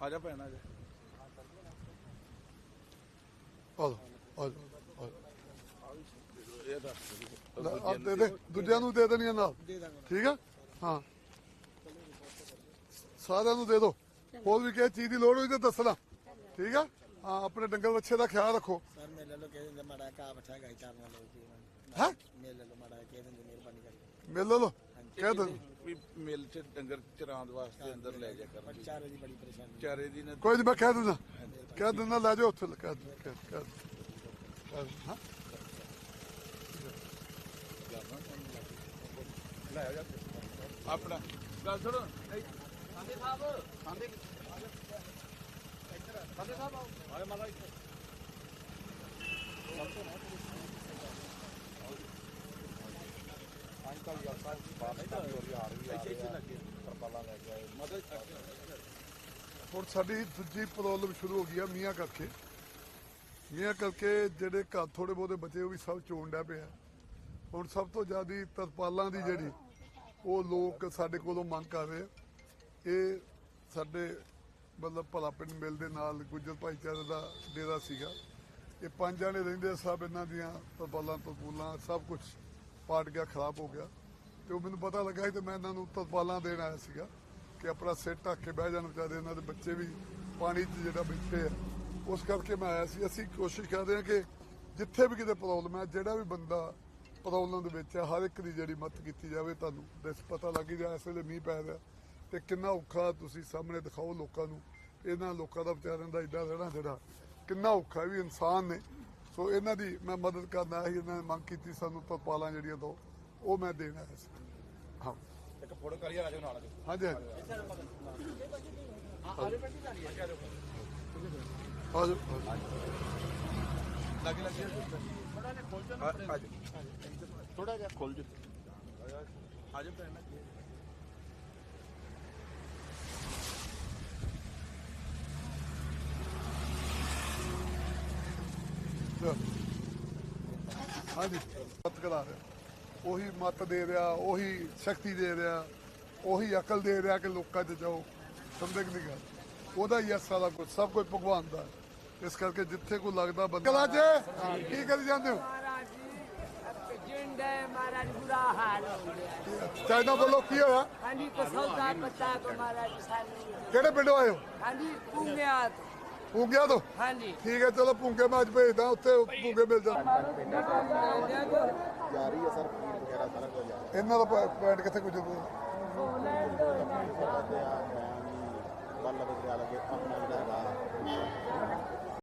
ਆ ਜਾ ਭੈਣ ਆ ਜਾ। ਆਲੋ ਆਲੋ ਇਹ ਦੱਸ ਆ ਦੇ ਦੇ ਦੂਜਿਆਂ ਨੂੰ ਦੇ ਦੇਣੀਆਂ ਨਾਲ। ਠੀਕ ਆ? ਹਾਂ। ਸਾਰਿਆਂ ਨੂੰ ਦੇ ਦਿਓ ਹੋਰ ਵੀ ਕਿਸੇ ਚੀਜ਼ ਦੀ ਲੋੜ ਹੋਈ ਤਾਂ ਦੱਸਣਾ। ਠੀਕ ਆ? ਹਾਂ ਆਪਣੇ ਡੰਗਰ ਬੱਚੇ ਦਾ ਖਿਆਲ ਰੱਖੋ। ਸਰ ਮੇਰੇ ਲੋ ਕਹਿ ਦਿੰਦੇ ਮਾੜਾ ਕਾ ਬਠਾ ਗਾਈ ਚਾਰ ਨਾਲ ਲੋਕੀ ਹੈ? ਮੇਰੇ ਲੋ ਮਾੜਾ ਕਹਿ ਦਿੰਦੇ ਮਿਹਰਬਾਨੀ ਕਰਕੇ। ਮਿਲ ਲਓ ਕਹਿ ਦੋ ਵੀ ਮਿਲ ਚ ਡੰਗਰ ਚਰਾਉਣ ਵਾਸਤੇ ਅੰਦਰ ਲੈ ਜਾ ਕਰਨ। ਚਾਰੇ ਦੀ ਬੜੀ ਪਰੇਸ਼ਾਨੀ। ਚਾਰੇ ਦੀ ਨਾ ਕੋਈ ਨਹੀਂ ਮੈਂ ਕਹਿ ਦਿੰਦਾ। ਕਹਿ ਦਿੰਦਾ ਲੈ ਜਾਓ ਉੱਥੇ ਕਹਿ ਦਿੰਦਾ, ਕਹਿ ਹਾਂ ਲੈ ਜਾ ਆਪਣਾ। ਗੱਲ ਸੁਣੋ। ਸੰਦੇ ਸਾਹਿਬ ਸੰਦੇ ਸਾਹਿਬ ਆਓ ਆਏ ਮਾਲਾ ਇੱਥੇ ਅੰਕਲ ਯਾਰ ਸਾਹਿਬ ਬਾਤ ਤਾਂ ਹੋ ਰਹੀ ਆ ਰਹੀ ਇੱਥੇ ਇੱਥੇ ਲੱਗੇ ਤਰਪਾਲਾਂ ਲੈ ਕੇ ਆਏ ਮਦਦ ਹੁਣ ਸਾਡੀ ਦੂਜੀ ਪ੍ਰੋਬਲਮ ਸ਼ੁਰੂ ਹੋ ਗਈ ਆ ਮੀਆਂ ਕਰਕੇ। ਮੀਆਂ ਕਰਕੇ ਜਿਹੜੇ ਘਰ ਥੋੜੇ ਬਹੁਤੇ ਬਚੇ, ਉਹ ਵੀ ਸਭ ਚੋਣ ਡਿਆ ਪਿਆ ਹੁਣ ਸਭ ਤੋਂ ਜ਼ਿਆਦਾ ਤਰਪਾਲਾਂ ਦੀ ਜਿਹੜੀ, ਉਹ ਲੋਕ ਸਾਡੇ ਕੋਲੋਂ ਮੰਗ ਕਰ ਰਹੇ ਇਹ ਸਾਡੇ ਮਤਲਬ ਭਲਾ ਪਿੰਡ ਮਿਲ ਦੇ ਨਾਲ ਗੁੱਜਰ ਭਾਈਚਾਰੇ ਦਾ ਡੇਰਾ ਸੀਗਾ। ਇਹ ਪੰਜ ਜਾਣੇ ਰਹਿੰਦੇ ਸਭ ਇਹਨਾਂ ਦੀਆਂ ਤਰਪਾਲਾਂ, ਤਰਪੂਲਾਂ, ਸਭ ਕੁਝ ਪਾਟ ਗਿਆ, ਖਰਾਬ ਹੋ ਗਿਆ। ਤੇ ਉਹ ਮੈਨੂੰ ਪਤਾ ਲੱਗਾ ਸੀ ਤੇ ਮੈਂ ਇਹਨਾਂ ਨੂੰ ਤਰਪਾਲਾਂ ਦੇਣ ਆਇਆ ਸੀਗਾ ਕਿ ਆਪਣਾ ਸਿਰ ਢੱਕ ਕੇ ਬਹਿ ਜਾਣ ਵਿਚਾਰੇ, ਇਹਨਾਂ ਦੇ ਬੱਚੇ ਵੀ ਪਾਣੀ 'ਚ ਜਿਹੜਾ ਬੈਠੇ ਆ। ਉਸ ਕਰਕੇ ਮੈਂ ਆਇਆ ਸੀ। ਅਸੀਂ ਕੋਸ਼ਿਸ਼ ਕਰ ਰਹੇ ਹਾਂ ਕਿ ਜਿੱਥੇ ਵੀ ਕਿਤੇ ਪ੍ਰੋਬਲਮ ਹੈ, ਜਿਹੜਾ ਵੀ ਬੰਦਾ ਪ੍ਰੋਬਲਮ ਦੇ ਵਿੱਚ ਹੈ ਹਰ ਇੱਕ ਦੀ ਜਿਹੜੀ ਮਦਦ ਕੀਤੀ ਜਾਵੇ, ਤੁਹਾਨੂੰ ਦਿਸ ਪਤਾ ਲੱਗ ਗਿਆ ਇਸ ਵੇਲੇ ਮੀਂਹ ਪੈ ਰਿਹਾ। ਤੇ ਕਿੰਨਾ ਔਖਾ ਤੁਸੀਂ ਸਾਹਮਣੇ ਦਿਖਾਓ ਲੋਕਾਂ ਨੂੰ ਇਹਨਾਂ ਲੋਕਾਂ ਦਾ ਵਿਚਾਰਿਆਂ ਦਾ ਇਦਾਂ ਰਹਿਣਾ ਜਿਹੜਾ ਕਿੰਨਾ ਔਖਾ ਵੀ ਇਨਸਾਨ ਨੇ। ਸੋ ਇਹਨਾਂ ਦੀ ਮੈਂ ਮਦਦ ਕਰਨਾ ਹੈ ਇਹਨਾਂ ਨੇ ਮੰਗ ਕੀਤੀ ਸਾਨੂੰ ਤਰਪਾਲਾਂ ਜਿਹੜੀਆਂ ਦੋ ਉਹ ਮੈਂ ਦੇਣਾ ਹੈ ਹਾਂ। ਇੱਕ ਫੋਟੋ ਕਰੀਏ ਆ ਜਾਓ ਨਾਲ। ਹਾਂਜੀ। ਹਾਂਜੀ ਆ ਜਾਓ। ਲੱਗ ਲੱਗ। ਥੋੜਾ ਜਿਹਾ ਖੋਲ ਜਾ ਥੋੜਾ ਜਿਹਾ ਖੋਲ ਜਾ ਆ ਜਾ ਭੈਣ। ਹਾਂਜੀ ਮਤ ਕਰਾ ਰਿਹਾ। ਉਹੀ ਮਤ ਦੇ ਰਿਹਾ ਉਹੀ ਸ਼ਕਤੀ ਦੇ ਰਿਹਾ ਉਹੀ ਅਕਲ ਦੇ ਰਿਹਾ ਕਿ ਲੋਕਾਂ 'ਚ ਜਾਓ। ਸਮਝਿਕ ਦੀ ਗੱਲ? ਉਹਦਾ ਹੀ ਅਸਾ ਦਾ ਕੁਝ ਸਭ ਕੁਝ ਭਗਵਾਨ ਦਾ। ਇਸ ਕਰਕੇ ਜਿੱਥੇ ਕੋਈ ਲੱਗਦਾ ਬੰਦਾ ਕਲਾ ਜੇ ਕੀ ਕਰੀ ਜਾਂਦੇ ਹੋ? ਮਹਾਰਾਜ ਬੁਰਾ ਬੋਲੋ ਕੀ ਹੋਇਆ? ਹਾਂਜੀ ਕੋ ਸੌਦਾ ਪਤਾ ਕੋ ਮਹਾਰਾਜ ਸਾਨੂੰ ਕਿਹੜੇ ਪਿੰਡ ਆਏ ਹਾਂਜੀ ਪੂਨਿਆ ਪੂੰਗਿਆ ਤੋਂ? हाँ जी ਠੀਕ ਹੈ ਚਲੋ ਪੂੰਗੇ ਮੈਂ ਅੱਜ ਭੇਜਦਾ ਉੱਥੇ ਪੂੰਗੇ ਮਿਲ ਜਾਣ ਜਾਰੀ ਹੈ ਸਰ ਫੀਡ ਵਗੈਰਾ ਸਾਰਾ ਕੁਝ ਜਾ ਇਹਨਾਂ ਦਾ ਪ- ਪੁਆਇੰਟ ਕਿੱਥੇ ਕੁਝ ਰਿਹਾ ਤੇ? ਆ ਬੱਲ ਵਗੈਰਾ ਲੱਗੇ ਆਪਣਾ ਜਿਹੜਾ ਹੈਗਾ।